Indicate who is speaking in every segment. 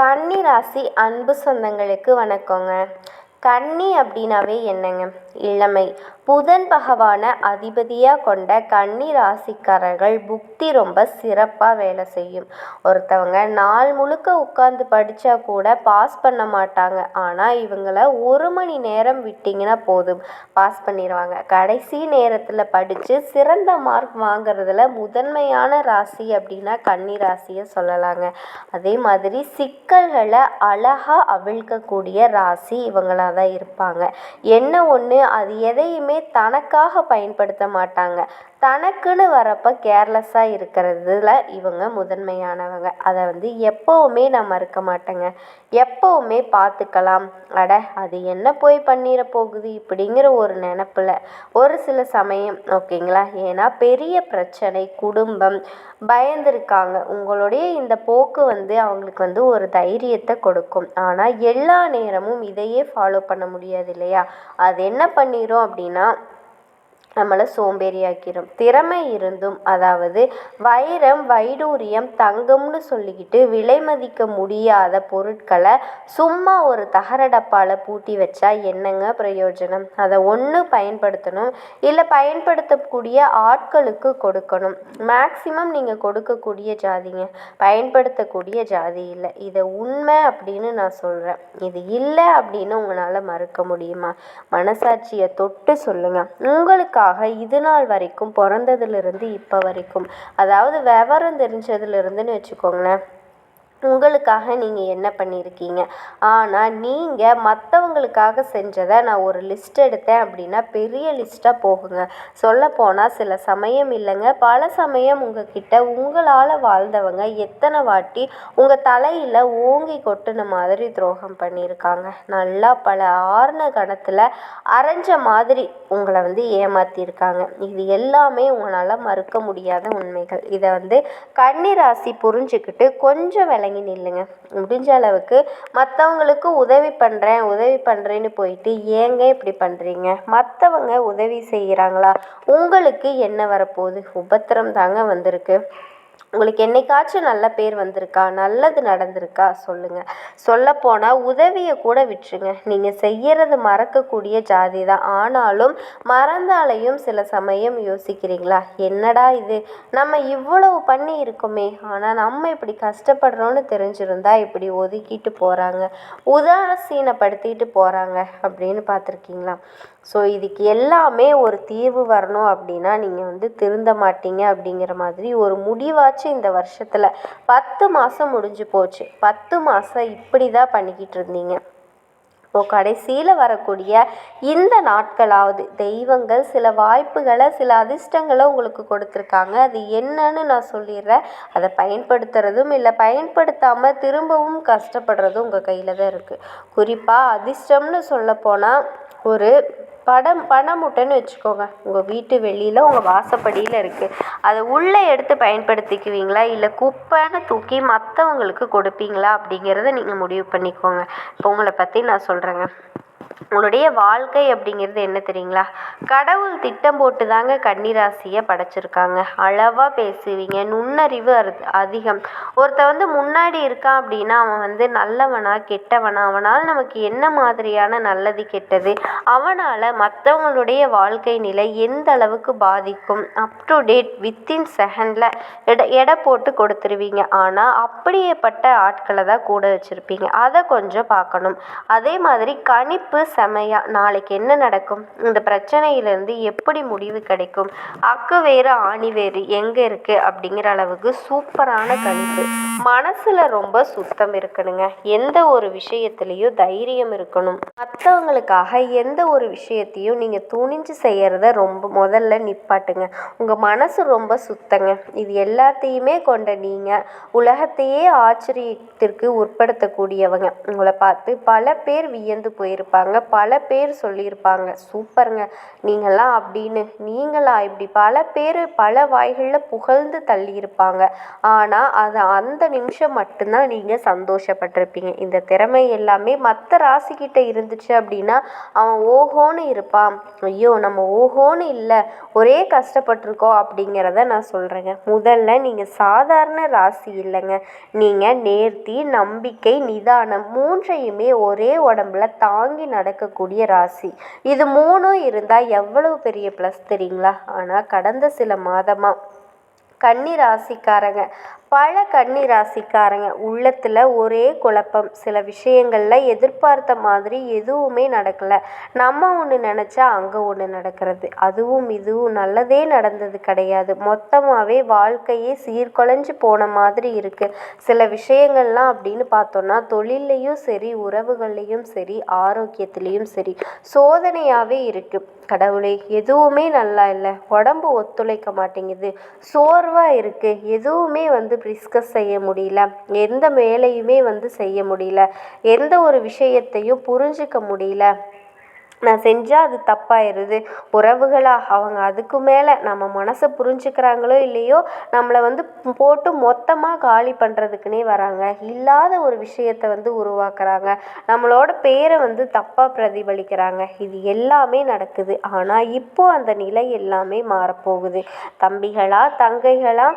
Speaker 1: கன்னி ராசி அன்பு சொந்தங்களுக்கு வணக்கங்க. கன்னி அப்படின்னாவே என்னங்க? இளமை. புதன் பகவானை அதிபதியாக கொண்ட கன்னி ராசிக்காரர்கள் புக்தி ரொம்ப சிறப்பாக வேலை செய்யும். ஒருத்தவங்க நாள் முழுக்க உட்காந்து படித்தா கூட பாஸ் பண்ண மாட்டாங்க. ஆனால் இவங்கள ஒரு மணி நேரம் விட்டிங்கன்னா போதும். பாஸ் பண்ணிடுவாங்க கடைசி நேரத்தில் படித்து சிறந்த மார்க் வாங்குறதுல முதன்மையான ராசி அப்படின்னா கன்னி ராசியை சொல்லலாங்க. அதே மாதிரி சிக்கல்களை அழகாக அவிழ்க்கக்கூடிய ராசி இவங்களாக தான் இருப்பாங்க. என்ன ஒன்று அது எதையுமே தனக்காக பயன்படுத்த மாட்டாங்க. தனக்குன்னு வரப்போ கேர்லெஸ்ஸாக இருக்கிறதுல இவங்க முதன்மையானவங்க. அதை வந்து எப்போவுமே நான் மறுக்க மாட்டேங்க. எப்போவுமே பார்த்துக்கலாம். அட அது என்ன போய் பண்ணிட போகுது இப்படிங்கிற ஒரு நினப்பில். ஒரு சில சமயம் ஓகேங்களா? ஏன்னா பெரிய பிரச்சனை குடும்பம் பயந்துருக்காங்க. உங்களுடைய இந்த போக்கு வந்து அவங்களுக்கு வந்து ஒரு தைரியத்தை கொடுக்கும். ஆனால் எல்லா நேரமும் இதையே ஃபாலோ பண்ண முடியாது இல்லையா? அது என்ன பண்ணிடும் அப்படின்னா நம்மளை சோம்பேறியாக்கிடும் திறமை இருந்தும் அதாவது வைரம் வைடூரியம் தங்கம்னு சொல்லிக்கிட்டு விலை மதிக்க முடியாத பொருட்களை சும்மா ஒரு தகர டப்பாவில் பூட்டி வச்சா என்னங்க பிரயோஜனம்? அதை ஒன்று பயன்படுத்தணும். இல்லை பயன்படுத்தக்கூடிய ஆட்களுக்கு கொடுக்கணும். மேக்சிமம் நீங்கள் கொடுக்கக்கூடிய ஜாதிங்க. பயன்படுத்தக்கூடிய ஜாதி இல்லை. இதை உண்மை அப்படின்னு நான் சொல்கிறேன் இது இல்லை அப்படின்னு உங்களால் மறுக்க முடியுமா? மனசாட்சியை தொட்டு சொல்லுங்கள் உங்களுக்கு எனக்காக இது நாள் வரைக்கும் பிறந்ததுலேருந்து இப்போ வரைக்கும். அதாவது விவரம் தெரிஞ்சதுலேருந்துன்னு வச்சுக்கோங்களேன். உங்களுக்காக நீங்கள் என்ன பண்ணியிருக்கீங்க ஆனால் நீங்கள் மற்றவங்களுக்காக செஞ்சதை நான் ஒரு லிஸ்ட் எடுத்தேன் அப்படின்னா பெரிய லிஸ்ட்டாக போகுங்க. சொல்லப்போனால் சில சமயம் இல்லைங்க. பல சமயம் உங்ககிட்ட உங்களால் வாழ்ந்தவங்க எத்தனை வாட்டி உங்கள் தலையில் ஓங்கி கொட்டின மாதிரி துரோகம் பண்ணியிருக்காங்க நல்லா பல ஆறுன கணத்தில் அரைஞ்ச மாதிரி உங்களை வந்து ஏமாற்றியிருக்காங்க இது எல்லாமே உங்களால் மறுக்க முடியாத உண்மைகள். இதை வந்து கன்னிராசி புரிஞ்சுக்கிட்டு கொஞ்சம் விலை தயங்கி நில்லுங்க. முடிஞ்ச அளவுக்கு மற்றவங்களுக்கு உதவி பண்ணுறேன் உதவி பண்ணுறேன்னு போயிட்டு ஏங்க இப்படி பண்ணுறீங்க மற்றவங்க உதவி செய்கிறாங்களா உங்களுக்கு என்ன வரப்போகுது? உபத்திரம் தாங்க வந்திருக்கு. உங்களுக்கு என்னைக்காச்சும் நல்ல பேர் வந்திருக்கா? நல்லது நடந்திருக்கா? சொல்லுங்கள் சொல்லப்போனால் உதவியை கூட விட்டுருங்க. நீங்கள் செய்யறது மறக்கக்கூடிய ஜாதி தான். ஆனாலும் மறந்தாலையும் சில சமயம் யோசிக்கிறீங்களா? என்னடா இது? நம்ம இவ்வளவு பண்ணி இருக்கோமே. ஆனால் நம்ம இப்படி கஷ்டப்படுறோன்னு தெரிஞ்சிருந்தா இப்படி ஒதுக்கிட்டு போகிறாங்க உதாசீனப்படுத்திட்டு போகிறாங்க அப்படின்னு பார்த்துருக்கீங்களா? ஸோ இதுக்கு எல்லாமே ஒரு தீர்வு வரணும் அப்படின்னா நீங்கள் வந்து திருந்த மாட்டீங்க அப்படிங்கிற மாதிரி ஒரு முடிவாச்சும் இந்த வருஷத்தில். பத்து மாதம் முடிஞ்சு போச்சு. பத்து மாதம் இப்படி தான் பண்ணிக்கிட்டு இருந்தீங்க. இப்போ கடைசியில் வரக்கூடிய இந்த நாட்களாவது தெய்வங்கள் சில வாய்ப்புகளை சில அதிர்ஷ்டங்களை உங்களுக்கு கொடுத்துருக்காங்க. அது என்னன்னு நான் சொல்லிடுறேன். அதை பயன்படுத்துகிறதும் இல்லை பயன்படுத்தாமல் திரும்பவும் கஷ்டப்படுறதும் உங்கள் கையில் தான் இருக்குது குறிப்பாக அதிர்ஷ்டம்னு சொல்லப்போனால் ஒரு படம் பண மூட்டைன்னு வச்சுக்கோங்க. உங்கள் வீட்டு வெளியில் உங்கள் வாசப்படியில் இருக்குது அதை உள்ளே எடுத்து பயன்படுத்திக்குவீங்களா? இல்லை குப்பைன்னு தூக்கி மற்றவங்களுக்கு கொடுப்பீங்களா? அப்படிங்கிறத நீங்கள் முடிவு பண்ணிக்கோங்க. இப்போ உங்களை பற்றி நான் சொல்கிறேங்க உங்களுடைய வாழ்க்கை அப்படிங்கிறது என்ன தெரியுங்களா? கடவுள் திட்டம் போட்டு தாங்க கன்னிராசியை படைச்சிருக்காங்க. அளவாக பேசுவீங்க நுண்ணறிவு அதிகம். ஒருத்த வந்து முன்னாடி இருக்கான் அப்படின்னா அவன் வந்து நல்லவனா கெட்டவனா? அவனால் நமக்கு என்ன மாதிரியான நல்லது கெட்டது? அவனால் மற்றவங்களுடைய வாழ்க்கை நிலை எந்த அளவுக்கு பாதிக்கும்? அப் டு டேட் வித்தின் செகண்டில் எடை எடை போட்டு கொடுத்துருவீங்க. ஆனால் அப்படியேப்பட்ட ஆட்களை தான் கூட வச்சுருப்பீங்க. அதை கொஞ்சம் பார்க்கணும். அதே மாதிரி கணிப்பு செமையாக நாளைக்கு என்ன நடக்கும்? இந்த பிரச்சனையிலேருந்து எப்படி முடிவு கிடைக்கும்? அக்கு வேறு ஆணி வேறு எங்கே இருக்குது அப்படிங்கிற அளவுக்கு சூப்பரான கணிப்பு. மனசில் ரொம்ப சுத்தம் இருக்கணுங்க. எந்த ஒரு விஷயத்துலேயும் தைரியம் இருக்கணும். மற்றவங்களுக்காக எந்த ஒரு விஷயத்தையும் நீங்கள் துணிஞ்சு செய்கிறத ரொம்ப முதல்ல நிப்பாட்டுங்க. உங்கள் மனசு ரொம்ப சுத்தங்க. இது எல்லாத்தையுமே கொண்ட நீங்கள் உலகத்தையே ஆச்சரியத்திற்கு உட்படுத்தக்கூடியவங்க. உங்களை பார்த்து பல பேர் வியந்து போயிருப்பாங்க. சொல்லியிருப்பாங்க. பல பேர் சொல்லியிருப்பாங்க. சூப்பருங்க. நீங்களாம் அப்படின்னு. நீங்களா இப்படி? பல பேர் பல வாய்களில் புகழ்ந்து தள்ளியிருப்பாங்க. ஆனால் அது அந்த நிமிஷம் மட்டும்தான் நீங்கள் சந்தோஷப்பட்டிருப்பீங்க. இந்த திறமை எல்லாமே மற்ற ராசிக்கிட்ட இருந்துச்சு அப்படின்னா அவன் ஓஹோன்னு இருப்பான். ஐயோ நம்ம ஓஹோன்னு இல்லை. ஒரே கஷ்டப்பட்டிருக்கோம். அப்படிங்கிறத நான் சொல்கிறேங்க முதல்ல நீங்கள் சாதாரண ராசி இல்லைங்க. நீங்கள் நேர்த்தி நம்பிக்கை நிதானம் மூன்றையுமே ஒரே உடம்புல தாங்கி நடக்கக்கூடிய ராசி. இது மூணும் இருந்தால் எவ்வளவு பெரிய ப்ளஸ் தெரியுங்களா? ஆனால் கடந்த சில மாதமாக கன்னி ராசிக்காரங்க. பல கன்னி ராசிக்காரங்க உள்ளத்தில் ஒரே குழப்பம். சில விஷயங்களில் எதிர்பார்த்த மாதிரி எதுவுமே நடக்கலை. நம்ம ஒன்று நினச்சா அங்கே ஒன்று நடக்கிறது. அதுவும் இதுவும் நல்லதே நடந்தது கிடையாது. மொத்தமாகவே வாழ்க்கையே சீர்குலைஞ்சு போன மாதிரி இருக்குது சில விஷயங்கள்லாம் அப்படின்னு பார்த்தோன்னா தொழில்லையும் சரி உறவுகள்லேயும் சரி ஆரோக்கியத்துலேயும் சரி சோதனையாகவே இருக்குது கடவுளே எதுவுமே நல்லா இல்லை. உடம்பு ஒத்துழைக்க மாட்டேங்குது. சோர்வாக இருக்குது எதுவுமே வந்து டிஸ்கஸ் செய்ய முடியல. எந்த வேலையுமே வந்து செய்ய முடியல. எந்த ஒரு விஷயத்தையும் புரிஞ்சிக்க முடியல. நான் செஞ்சால் அது தப்பாயிருது. உறவுகளாக அவங்க அதுக்கு மேலே நம்ம மனசை புரிஞ்சுக்கிறாங்களோ இல்லையோ நம்மளை வந்து போட்டு மொத்தமாக காலி பண்ணுறதுக்குனே வராங்க. இல்லாத ஒரு விஷயத்தை வந்து உருவாக்குறாங்க. நம்மளோட பேரை வந்து தப்பாக பிரதிபலிக்கிறாங்க. இது எல்லாமே நடக்குது. ஆனால் இப்போது அந்த நிலை எல்லாமே மாறப்போகுது. தம்பிகளா தங்கைகளா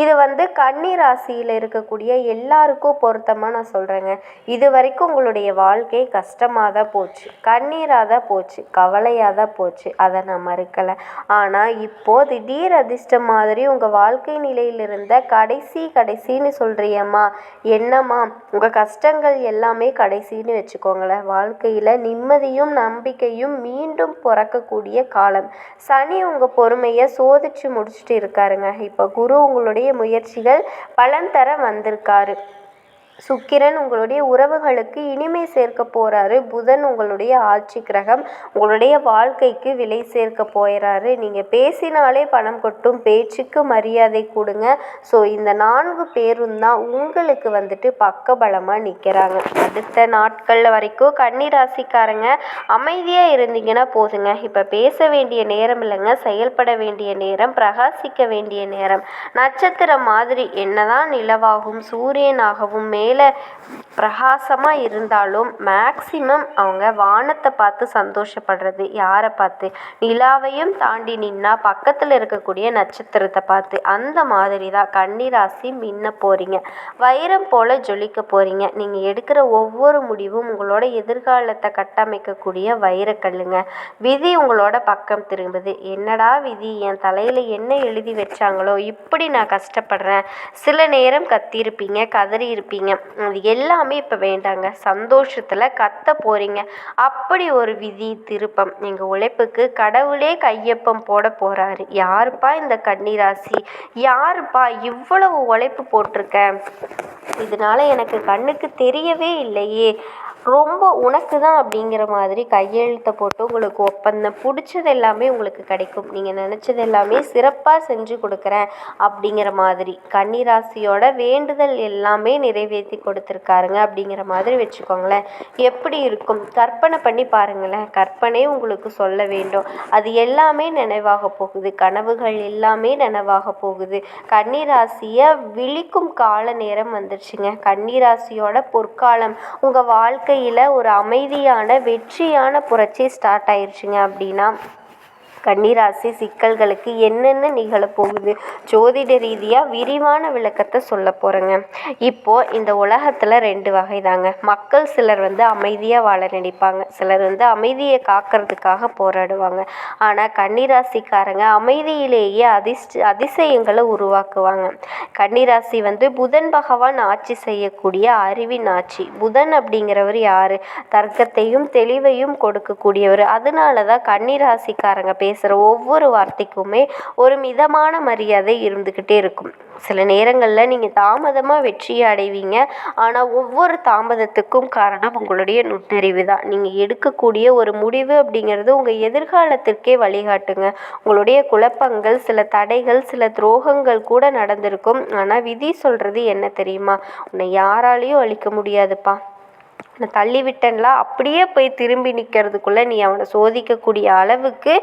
Speaker 1: இது வந்து கன்னி ராசியில் இருக்கக்கூடிய எல்லாருக்கும் பொருத்தமாக நான் சொல்கிறேங்க இது வரைக்கும் உங்களுடைய வாழ்க்கை கஷ்டமாக தான் போச்சு. கண்ணீராக தான் போச்சு. கவலையாக தான் போச்சு. அதை நான் மறுக்கலை. ஆனால் இப்போது திடீர் அதிர்ஷ்டம் மாதிரி உங்கள் வாழ்க்கை நிலையில் இருந்த கடைசி கடைசின்னு சொல்கிறியம்மா என்னம்மா? உங்கள் கஷ்டங்கள் எல்லாமே கடைசின்னு வச்சுக்கோங்களேன். வாழ்க்கையில் நிம்மதியும் நம்பிக்கையும் மீண்டும் பிறக்கக்கூடிய காலம். சனி உங்கள் பொறுமையை சோதிச்சு முடிச்சுட்டு இருக்காருங்க. இப்போ குரு உங்களுடைய முயற்சிகள் பலன் தர வந்திருக்காரு. சுக்கிரன் உங்களுடைய உறவுகளுக்கு இனிமை சேர்க்க போகிறாரு புதன் உங்களுடைய ஆட்சி கிரகம் உங்களுடைய வாழ்க்கைக்கு விலை சேர்க்க போயிறாரு. நீங்கள் பேசினாலே பணம் கொட்டும் பேச்சுக்கு மரியாதை கொடுங்க. ஸோ இந்த நான்கு பேரும் தான் உங்களுக்கு வந்துட்டு பக்கபலமாக நிற்கிறாங்க அடுத்த நாட்கள் வரைக்கும் கன்னிராசிக்காரங்க அமைதியாக இருந்தீங்கன்னா போதுங்க. இப்போ பேச வேண்டிய நேரம் இல்லைங்க. செயல்பட வேண்டிய நேரம் பிரகாசிக்க வேண்டிய நேரம். நட்சத்திரம் மாதிரி என்னதான் நிலவாகும் சூரியனாகவும் மே மேலே பிரகாசமாக இருந்தாலும் மேக்சிமம் அவங்க வானத்தை பார்த்து சந்தோஷப்படுறது. யாரை பார்த்து? நிலாவையும் தாண்டி நின்னா பக்கத்தில் இருக்கக்கூடிய நட்சத்திரத்தை பார்த்து. அந்த மாதிரி தான் கன்னிராசி மின்ன போகிறீங்க வைரம் போல் ஜொலிக்க போகிறீங்க நீங்கள் எடுக்கிற ஒவ்வொரு முடிவும் உங்களோட எதிர்காலத்தை கட்டமைக்கக்கூடிய வைரக்கல்லுங்க விதி உங்களோட பக்கம் திரும்புது. என்னடா விதி? என் தலையில் என்ன எழுதி வச்சாங்களோ? இப்படி நான் கஷ்டப்படுறேன். சில நேரம் கத்தியிருப்பீங்க கதறி இருப்பீங்க அது எல்லாமே இப்போ வேண்டாங்க. சந்தோஷத்தில் கத்த போகிறீங்க அப்படி ஒரு விதி திருப்பம். எங்கள் உழைப்புக்கு கடவுளே கையொப்பம் போட போகிறாரு யாருப்பா இந்த கன்னிராசி? யாருப்பா இவ்வளவு உழைப்பு போட்டிருக்க? இதனால எனக்கு கண்ணுக்கு தெரியவே இல்லையே. ரொம்ப உனக்கு தான் அப்படிங்கிற மாதிரி கையெழுத்தை போட்டு உங்களுக்கு ஒப்பந்தம் பிடிச்சது எல்லாமே உங்களுக்கு கிடைக்கும். நீங்கள் நினச்சது எல்லாமே சிறப்பாக செஞ்சு கொடுக்குறேன் அப்படிங்கிற மாதிரி கன்னிராசியோட வேண்டுதல் எல்லாமே நிறைவேற்றி கொடுத்துருக்காருங்க அப்படிங்கிற மாதிரி வச்சுக்கோங்களேன். எப்படி இருக்கும்? கற்பனை பண்ணி பாருங்களேன். கற்பனை உங்களுக்கு சொல்ல வேண்டும். அது எல்லாமே நினைவாக போகுது. கனவுகள் எல்லாமே நினைவாக போகுது. கன்னிராசியை விழிக்கும் கால நேரம் வந்துருச்சுங்க. கன்னிராசியோட பொற்காலம் உங்கள் வாழ்க்கை வாழ்க்கையில் ஒரு அமைதியான வெற்றியான புரட்சி ஸ்டார்ட் ஆயிடுச்சுங்க அப்படின்னா. கன்னிராசி சிக்கல்களுக்கு என்னென்ன நிகழப்போகுது? ஜோதிட ரீதியாக விரிவான விளக்கத்தை சொல்ல போகிறேங்க இப்போது இந்த உலகத்தில் ரெண்டு வகை தாங்க மக்கள் சிலர் வந்து அமைதியாக வாழ நினைப்பாங்க. சிலர் வந்து அமைதியை காக்கிறதுக்காக போராடுவாங்க. ஆனால் கன்னிராசிக்காரங்க அமைதியிலேயே அதிர்ஷ்ட அதிசயங்களை உருவாக்குவாங்க. கன்னிராசி வந்து புதன் பகவான் ஆட்சி செய்யக்கூடிய அறிவின் ஆட்சி. புதன் அப்படிங்கிறவர் யார்? தர்க்கத்தையும் தெளிவையும் கொடுக்கக்கூடியவர். அதனால தான் கன்னிராசிக்காரங்க பேச பேசுகிற ஒவ்வொரு வார்த்தைக்குமே ஒரு மிதமான மரியாதை இருந்துக்கிட்டே இருக்கும். சில நேரங்களில் நீங்கள் தாமதமாக வெற்றியை அடைவீங்க. ஆனால் ஒவ்வொரு தாமதத்துக்கும் காரணம் உங்களுடைய நுண்ணறிவு தான். நீங்கள் எடுக்கக்கூடிய ஒரு முடிவு அப்படிங்கிறது உங்கள் எதிர்காலத்திற்கே வழிகாட்டுங்க. உங்களுடைய குழப்பங்கள் சில தடைகள் சில துரோகங்கள் கூட நடந்திருக்கும். ஆனால் விதி சொல்கிறது என்ன தெரியுமா? உன்னை யாராலையும் அழிக்க முடியாதுப்பா.
Speaker 2: நான் தள்ளி விட்டேன்ல அப்படியே போய் திரும்பி நிற்கிறதுக்குள்ள நீ அவனை சோதிக்கக்கூடிய அளவுக்கு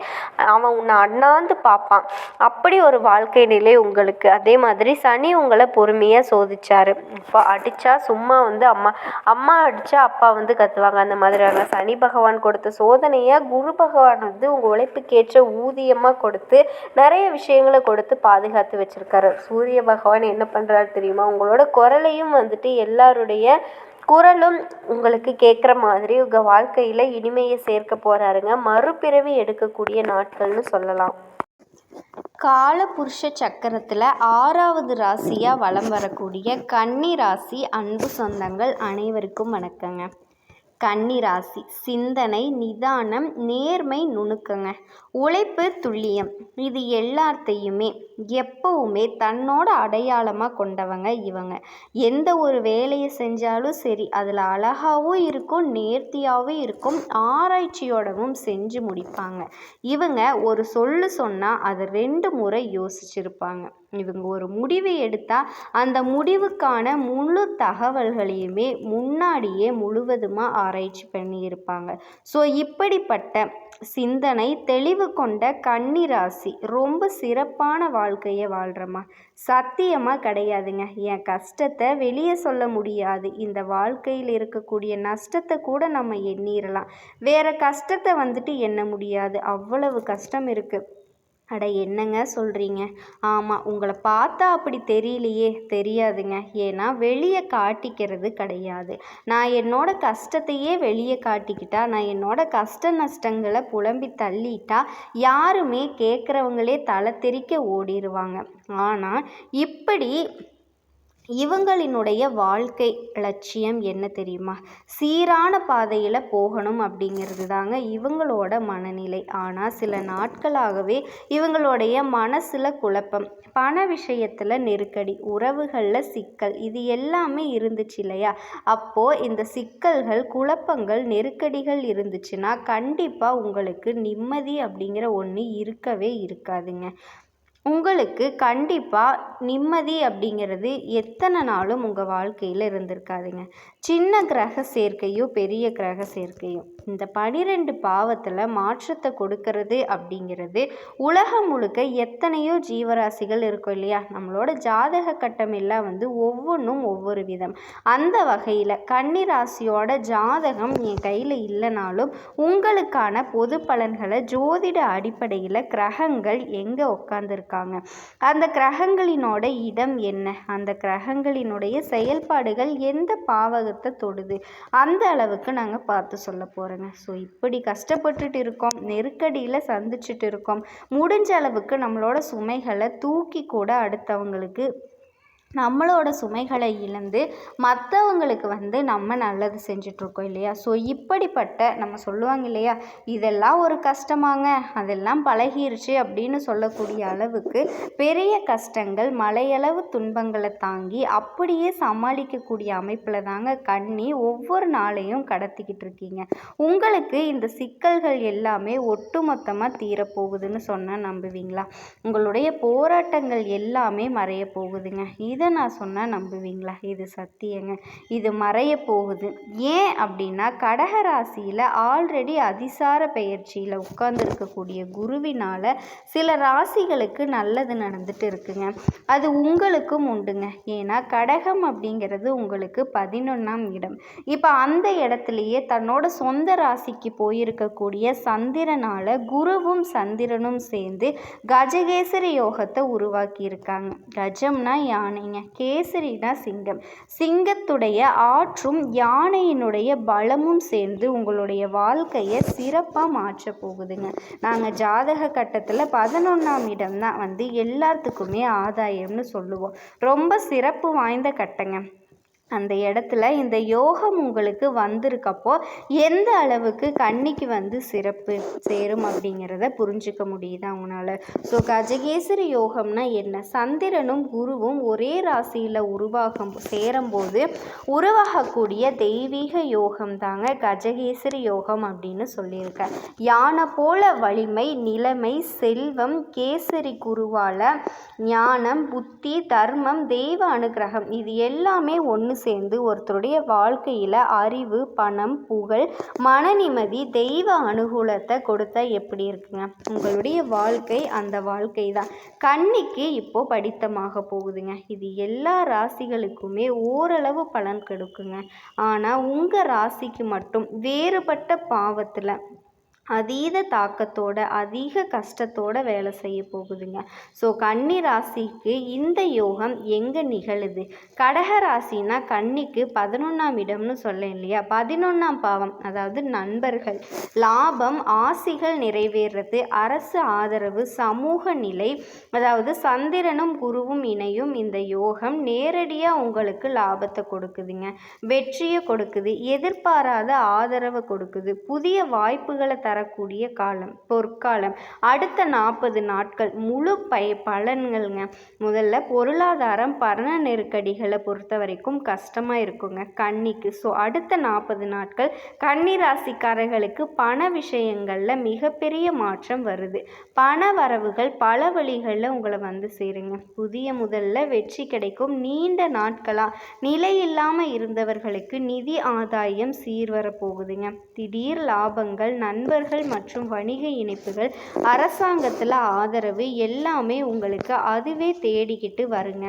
Speaker 2: அவன் உன்னை அண்ணாந்து பார்ப்பான். அப்படி ஒரு வாழ்க்கை நிலை உங்களுக்கு. அதே மாதிரி சனி உங்களை பொறுமையாக சோதிச்சார். இப்போ அடித்தா சும்மா வந்து அம்மா அம்மா அடித்தா அப்பா வந்து கத்துவாங்க. அந்த மாதிரியான சனி பகவான் கொடுத்த சோதனையை குரு பகவான் வந்து உங்கள் உழைப்புக்கேற்ற ஊதியமாக கொடுத்து நிறைய விஷயங்களை கொடுத்து பாதுகாத்து வச்சுருக்காரு. சூரிய பகவான் என்ன பண்ணுறாரு தெரியுமா? உங்களோட குரலையும் வந்துட்டு எல்லாருடைய குரலும் உங்களுக்கு கேட்குற மாதிரி உங்கள் வாழ்க்கையில் இனிமையை சேர்க்க போகிறாருங்க மறுபிறவி எடுக்கக்கூடிய நாட்கள்னு சொல்லலாம். காலபுருஷ சக்கரத்தில் ஆறாவது ராசியாக வலம் வரக்கூடிய கன்னி ராசி அன்பு சொந்தங்கள் அனைவருக்கும் வணக்கங்க. கன்னிராசி. சிந்தனை நிதானம் நேர்மை நுணுக்கங்க. உழைப்பு துல்லியம். இது எல்லாத்தையுமே எப்பவுமே தன்னோட அடையாளமாக கொண்டவங்க இவங்க. எந்த ஒரு வேலையை செஞ்சாலும் சரி அதில் அழகாகவும் இருக்கும் நேர்த்தியாகவும் இருக்கும் ஆராய்ச்சியோடவும் செஞ்சு முடிப்பாங்க. இவங்க ஒரு சொல்லு சொன்னால் அதை ரெண்டு முறை யோசிச்சிருப்பாங்க. இவங்க ஒரு முடிவு எடுத்தால் அந்த முடிவுக்கான முழு தகவல்களையுமே முன்னாடியே முழுவதுமாக ஆராய்ச்சி பண்ணியிருப்பாங்க. ஸோ இப்படிப்பட்ட சிந்தனை தெளிவு கொண்ட கன்னிராசி ரொம்ப சிறப்பான வாழ்க்கையை வாழ்கிறோமா சத்தியமாக கிடையாதுங்க. என் கஷ்டத்தை வெளியே சொல்ல முடியாது. இந்த வாழ்க்கையில் இருக்கக்கூடிய நஷ்டத்தை கூட நம்ம எண்ணிடலாம் வேறு கஷ்டத்தை வந்துட்டு எண்ண முடியாது. அவ்வளவு கஷ்டம் இருக்குது அட என்னங்க சொல்கிறீங்க ஆமாம் உங்களை பார்த்தா அப்படி தெரியலையே தெரியாதுங்க. ஏன்னா வெளியே காட்டிக்கிறது கிடையாது. நான் என்னோட கஷ்டத்தையே வெளியே காட்டிக்கிட்டா நான் என்னோட கஷ்ட நஷ்டங்களை புலம்பி தள்ளிட்டா யாருமே கேட்குறவங்களே தலை தெறிக்க ஓடிடுவாங்க ஆனால் இப்படி இவங்களினுடைய வாழ்க்கை லட்சியம் என்ன தெரியுமா? சீரான பாதையில் போகணும் அப்படிங்கிறது தாங்க இவங்களோட மனநிலை. ஆனால் சில நாட்களாகவே இவங்களுடைய மனசில் குழப்பம். பண விஷயத்தில் நெருக்கடி உறவுகளில் சிக்கல் இது எல்லாமே இருந்துச்சு இல்லையா? அப்போது இந்த சிக்கல்கள் குழப்பங்கள் நெருக்கடிகள் இருந்துச்சுன்னா கண்டிப்பாக உங்களுக்கு நிம்மதி அப்படிங்கிற ஒன்று இருக்கவே இருக்காதுங்க. உங்களுக்கு கண்டிப்பாக நிம்மதி அப்படிங்கிறது எத்தனை நாளும் உங்கள் வாழ்க்கையில் இருந்திருக்காதுங்க. சின்ன கிரக சேர்க்கையோ பெரிய கிரக சேர்க்கையோ இந்த பனிரெண்டு பாவத்தில் மாற்றத்தை கொடுக்கறது அப்படிங்கிறது உலகம் முழுக்க எத்தனையோ ஜீவராசிகள் இருக்கும் இல்லையா? நம்மளோட ஜாதக கட்டம் எல்லாம் வந்து ஒவ்வொன்றும் ஒவ்வொரு விதம். அந்த வகையில் கன்னிராசியோட ஜாதகம் என் கையில் இல்லைனாலும் உங்களுக்கான பொது பலன்களை ஜோதிட அடிப்படையில் கிரகங்கள் எங்கே உட்காந்துருக்காங்க அந்த கிரகங்களினோட இடம் என்ன? அந்த கிரகங்களினுடைய செயல்பாடுகள் எந்த பாவகத்தை தொடுது? அந்த அளவுக்கு நாங்கள் பார்த்து சொல்ல போகிறோங்க ஸோ இப்படி கஷ்டப்பட்டுட்டு இருக்கோம். நெருக்கடியில் சந்திச்சுட்டு இருக்கோம். முடிஞ்ச அளவுக்கு நம்மளோட சுமைகளை தூக்கி கூட அடுத்தவங்களுக்கு நம்மளோட சுமைகளை இழந்து மற்றவங்களுக்கு வந்து நம்ம நல்லது செஞ்சிட்ருக்கோம் இல்லையா? ஸோ இப்படிப்பட்ட நம்ம சொல்லுவாங்க இல்லையா? இதெல்லாம் ஒரு கஷ்டமாங்க. அதெல்லாம் பழகிருச்சு அப்படின்னு சொல்லக்கூடிய அளவுக்கு பெரிய கஷ்டங்கள் மலையளவு துன்பங்களை தாங்கி அப்படியே சமாளிக்கக்கூடிய அமைப்பில் தாங்க கண்ணி ஒவ்வொரு நாளையும் கடத்திக்கிட்டு இருக்கீங்க உங்களுக்கு இந்த சிக்கல்கள் எல்லாமே ஒட்டுமொத்தமாக தீரப்போகுதுன்னு சொன்னால் நம்புவீங்களா? உங்களுடைய போராட்டங்கள் எல்லாமே மறைய போகுதுங்க இது இதை நான் சொன்னால் நம்புவீங்களா? இது சத்தியங்க. இது மறைய போகுது. ஏன் அப்படின்னா கடக ராசியில் ஆல்ரெடி அதிசார பெயர்ச்சியில் உட்கார்ந்துருக்கக்கூடிய குருவினால் சில ராசிகளுக்கு நல்லது நடந்துட்டு இருக்குங்க. அது உங்களுக்கும் உண்டுங்க. ஏன்னா கடகம் அப்படிங்கிறது உங்களுக்கு பதினொன்றாம் இடம். இப்போ அந்த இடத்துலையே தன்னோட சொந்த ராசிக்கு போயிருக்கக்கூடிய சந்திரனால் குருவும் சந்திரனும் சேர்ந்து கஜகேசரி யோகத்தை உருவாக்கியிருக்காங்க. கஜம்னா யானை பாருங்க. கேசரினா சிங்கம். சிங்கத்துடைய ஆற்றும் யானையினுடைய பலமும் சேர்ந்து உங்களுடைய வாழ்க்கையை சிறப்பாக மாற்ற போகுதுங்க. நாங்கள் ஜாதக கட்டத்தில் பதினொன்றாம் இடம் தான் வந்து எல்லாத்துக்குமே ஆதாயம்னு சொல்லுவோம். ரொம்ப சிறப்பு வாய்ந்த கட்டங்க. அந்த இடத்துல இந்த யோகம் உங்களுக்கு வந்திருக்கப்போ எந்த அளவுக்கு கன்னிக்கு வந்து சிறப்பு சேரும் அப்படிங்கிறத புரிஞ்சுக்க முடியுது அவங்களால ஸோ கஜகேசரி யோகம்னா என்ன? சந்திரனும் குருவும் ஒரே ராசியில் உருவாகும் சேரும்போது உருவாகக்கூடிய தெய்வீக யோகம் தாங்க கஜகேசரி யோகம் அப்படின்னு சொல்லியிருக்கேன் யானை போல வலிமை நிலைமை செல்வம் கேசரி குருவால் ஞானம் புத்தி தர்மம் தெய்வ அனுகிரகம் இது எல்லாமே ஒன்று ஒன்று சேர்ந்து ஒருத்தருடைய வாழ்க்கையில் அறிவு பணம் புகழ் மன நிம்மதி தெய்வ அனுகூலத்தை கொடுத்தா எப்படி இருக்குங்க? உங்களுடைய வாழ்க்கை அந்த வாழ்க்கை தான் கன்னிக்கு இப்போது படித்தமாக போகுதுங்க. இது எல்லா ராசிகளுக்குமே ஓரளவு பலன் கொடுக்குங்க. ஆனால் உங்கள் ராசிக்கு மட்டும் வேறுபட்ட பாவத்தில் அதீத தாக்கத்தோட அதிக கஷ்டத்தோட வேலை செய்ய போகுதுங்க. ஸோ கன்னி ராசிக்கு இந்த யோகம் எங்கே நிகழுது? கடக ராசினா கன்னிக்கு பதினொன்றாம் இடம்னு சொல்ல இல்லையா? பதினொன்றாம் பாவம் அதாவது நண்பர்கள். லாபம் ஆசிகள் நிறைவேறது அரசு ஆதரவு சமூக நிலை அதாவது சந்திரனும் குருவும் இணையும் இந்த யோகம் நேரடியாக உங்களுக்கு லாபத்தை கொடுக்குதுங்க. வெற்றியை கொடுக்குது. எதிர்பாராத ஆதரவை கொடுக்குது. புதிய வாய்ப்புகளை தரக்கூடிய காலம் பொற்காலம். அடுத்த நாற்பது நாட்கள் முழு பய பலன்கள்ங்க. முதல்ல பொருளாதாரம் பண நெருக்கடிகளை பொறுத்த வரைக்கும் கஷ்டமாக இருக்குங்க. கன்னிக்கு. ஸோ அடுத்த நாற்பது நாட்கள் கன்னி ராசிக்காரர்களுக்கு பண விஷயங்களில் மிகப்பெரிய மாற்றம் வருது. பண வரவுகள் பல வழிகளில் உங்களை வந்து சேருங்க. புதிய முதல்ல வெற்றி கிடைக்கும். நீண்ட நாட்களாக நிலை இல்லாமல் இருந்தவர்களுக்கு நிதி ஆதாயம் சீர்வர போகுதுங்க திடீர் லாபங்கள் தகவல்கள் மற்றும் வணிக இணைப்புகள் அரசாங்கத்தில் ஆதரவு எல்லாமே உங்களுக்கு அதுவே தேடிக்கிட்டு வருங்க.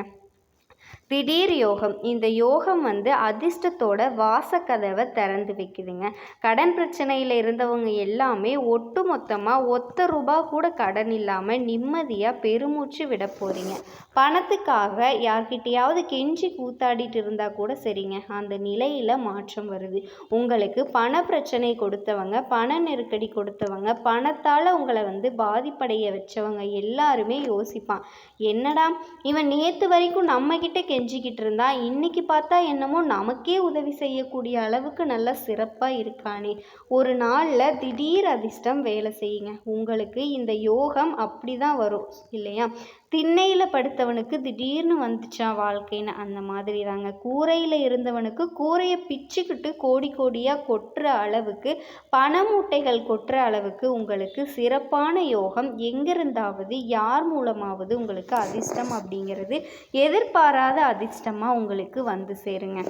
Speaker 2: திடீர் யோகம். இந்த யோகம் வந்து அதிர்ஷ்டத்தோட வாசக்கதவை திறந்து வைக்குதுங்க. கடன் பிரச்சனையில் இருந்தவங்க எல்லாமே ஒட்டு மொத்தமாக ஒத்த ரூபா கூட கடன் இல்லாமல் நிம்மதியாக பெருமூச்சு விட போகிறீங்க பணத்துக்காக யார்கிட்டையாவது கெஞ்சி கூத்தாடிட்டு இருந்தால் கூட சரிங்க. அந்த நிலையில் மாற்றம் வருது. உங்களுக்கு பண பிரச்சனை கொடுத்தவங்க பண நெருக்கடி கொடுத்தவங்க பணத்தால் உங்களை வந்து பாதிப்படைய வச்சவங்க எல்லாருமே யோசிப்பான். என்னடா இவன் நேற்று வரைக்கும் நம்மக்கிட்ட செஞ்சுக்கிட்டு இருந்தா இன்னைக்கு பார்த்தா என்னமோ நமக்கே உதவி செய்யக்கூடிய அளவுக்கு நல்லா சிறப்பாக இருக்கானே. ஒரு நாளில் திடீர் அதிர்ஷ்டம் வேலை செய்யுங்க. உங்களுக்கு இந்த யோகம் அப்படி தான் வரும் இல்லையா? திண்ணையில் படுத்தவனுக்கு திடீர்னு வந்துச்சான் வாழ்க்கைன்னு? அந்த மாதிரி தாங்க கூரையில் இருந்தவனுக்கு கூரையை பிச்சுக்கிட்டு கோடி கோடியாக கொட்டுற அளவுக்கு பண மூட்டைகள் கொட்டுற அளவுக்கு உங்களுக்கு சிறப்பான யோகம் எங்கிருந்தாவது யார் மூலமாவது உங்களுக்கு அதிர்ஷ்டம் அப்படிங்கிறது எதிர்பாராத அதிர்ஷ்டமாக உங்களுக்கு வந்து சேருங்க.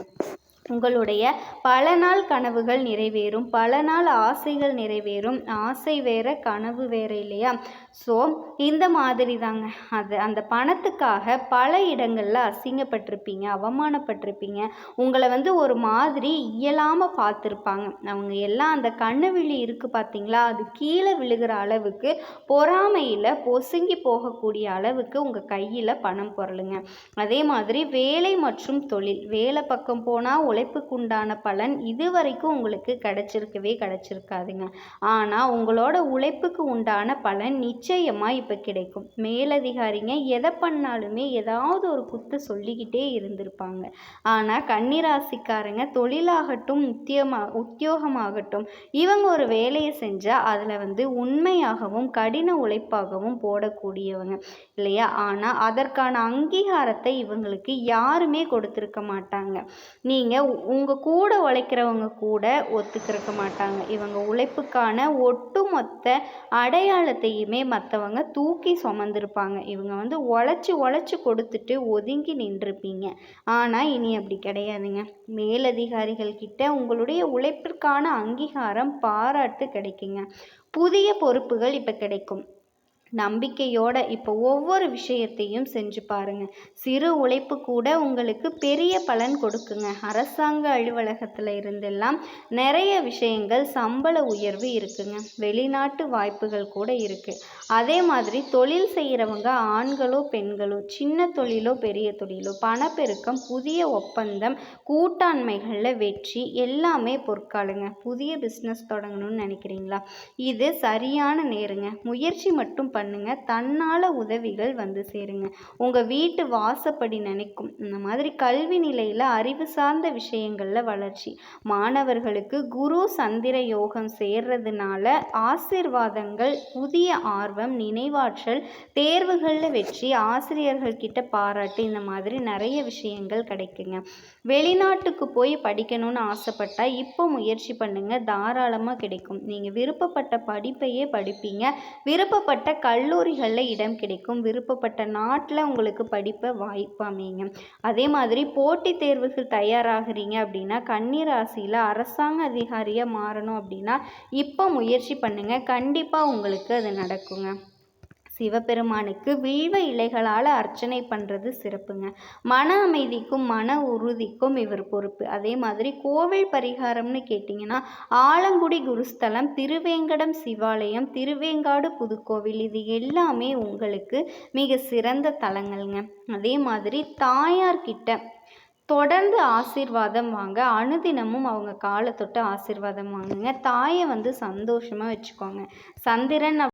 Speaker 2: உங்களுடைய பல நாள் கனவுகள் நிறைவேறும் பல நாள் ஆசைகள் நிறைவேறும். ஆசை வேற கனவு வேற இல்லையா? ஸோ இந்த மாதிரி தாங்க அது அந்த பணத்துக்காக பல இடங்களில் அசிங்கப்பட்டிருப்பீங்க அவமானப்பட்டிருப்பீங்க. உங்களை வந்து ஒரு மாதிரி இயலாமல் பார்த்துருப்பாங்க. அவங்க எல்லாம் அந்த கண்ணு விழி இருக்குது பார்த்தீங்களா? அது கீழே விழுகிற அளவுக்கு பொறாமையில் பொசுங்கி போகக்கூடிய அளவுக்கு உங்கள் கையில் பணம் பொருளுங்க. அதே மாதிரி வேலை மற்றும் தொழில் வேலை பக்கம் போனால் உழைப்புக்குண்டான பலன் இதுவரைக்கும் உங்களுக்கு கிடைச்சிருக்கவே கிடச்சிருக்காதுங்க. ஆனால் உங்களோட உழைப்புக்கு உண்டான பலன் நிச்சயமாக இப்போ கிடைக்கும். மேலதிகாரிங்க எதை பண்ணாலுமே ஏதாவது ஒரு குத்து சொல்லிக்கிட்டே இருந்திருப்பாங்க. ஆனால் கன்னிராசிக்காரங்க தொழிலாகட்டும் உத்தியமா உத்தியோகமாகட்டும் இவங்க ஒரு வேலையை செஞ்சால் அதில் வந்து உண்மையாகவும் கடின உழைப்பாகவும் போடக்கூடியவங்க இல்லையா? ஆனால் அதற்கான அங்கீகாரத்தை இவங்களுக்கு யாருமே கொடுத்துருக்க மாட்டாங்க. நீங்கள் உங்கள் கூட உழைக்கிறவங்க கூட ஒத்துக்கிருக்க மாட்டாங்க. இவங்க உழைப்புக்கான ஒட்டுமொத்த அடையாளத்தையுமே மற்றவங்க தூக்கி சுமந்திருப்பாங்க. இவங்க வந்து உழைச்சி உழைச்சி கொடுத்துட்டு ஒதுங்கி நின்றுருப்பீங்க ஆனால் இனி அப்படி கிடையாதுங்க. மேலதிகாரிகள் கிட்ட உங்களுடைய உழைப்பிற்கான அங்கீகாரம் பாராட்டு கிடைக்குங்க. புதிய பொறுப்புகள் இப்போ கிடைக்கும். நம்பிக்கையோட இப்போ ஒவ்வொரு விஷயத்தையும் செஞ்சு பாருங்க. சிறு உழைப்பு கூட உங்களுக்கு பெரிய பலன் கொடுக்குங்க. அரசாங்க அலுவலகத்தில் இருந்தெல்லாம் நிறைய விஷயங்கள் சம்பள உயர்வு இருக்குங்க. வெளிநாட்டு வாய்ப்புகள் கூட இருக்குது அதே மாதிரி தொழில் செய்கிறவங்க ஆண்களோ பெண்களோ சின்ன தொழிலோ பெரிய தொழிலோ பணப்பெருக்கம் புதிய ஒப்பந்தம் கூட்டாண்மைகளில் வெற்றி எல்லாமே பொற்காலுங்க. புதிய பிஸ்னஸ் தொடங்கணும்னு நினைக்கிறீங்களா? இது சரியான நேருங்க. முயற்சி மட்டும் பண்ணுங்க. தன்னால் உதவிகள் வந்து சேருங்க. உங்கள் வீட்டு வாசப்படி நினைக்கும். இந்த மாதிரி கல்வி நிலையில் அறிவு சார்ந்த விஷயங்களில் வளர்ச்சி. மாணவர்களுக்கு குரு சந்திர யோகம் சேர்றதுனால ஆசீர்வாதங்கள் புதிய ஆர்வம் நினைவாற்றல் தேர்வுகளில் வெற்றி ஆசிரியர்கள் கிட்ட பாராட்டு இந்த மாதிரி நிறைய விஷயங்கள் கிடைக்குங்க. வெளிநாட்டுக்கு போய் படிக்கணும்னு ஆசைப்பட்டா இப்போ முயற்சி பண்ணுங்க. தாராளமாக கிடைக்கும். நீங்கள் விருப்பப்பட்ட படிப்பையே படிப்பீங்க. விருப்பப்பட்ட கல்லூரிகளில் இடம் கிடைக்கும். விருப்பப்பட்ட நாட்டில் உங்களுக்கு படிப்பை வாய்ப்பு அமையுங்க அதே மாதிரி போட்டித் தேர்வுக்கு தயாராகிறீங்க அப்படின்னா கன்னிராசியில் அரசாங்க அதிகாரியாக மாறணும் அப்படின்னா இப்போ முயற்சி பண்ணுங்கள் கண்டிப்பாக உங்களுக்கு அது நடக்குங்க. சிவபெருமானுக்கு வில்வ இலைகளால் அர்ச்சனை பண்ணுறது சிறப்புங்க. மன அமைதிக்கும் மன உறுதிக்கும் இவர் பொறுப்பு. அதே மாதிரி கோவில் பரிகாரம்னு கேட்டிங்கன்னா ஆலங்குடி குருஸ்தலம் திருவேங்கடம் சிவாலயம் திருவேங்காடு புதுக்கோவில் இது எல்லாமே உங்களுக்கு மிக சிறந்த தலங்கள்ங்க. அதே மாதிரி தாயார்கிட்ட தொடர்ந்து ஆசீர்வாதம் வாங்க அனுதினமும் அவங்க காலை தொட்டு ஆசீர்வாதம் வாங்குங்க. தாயை வந்து சந்தோஷமாக வச்சுக்கோங்க. சந்திரன்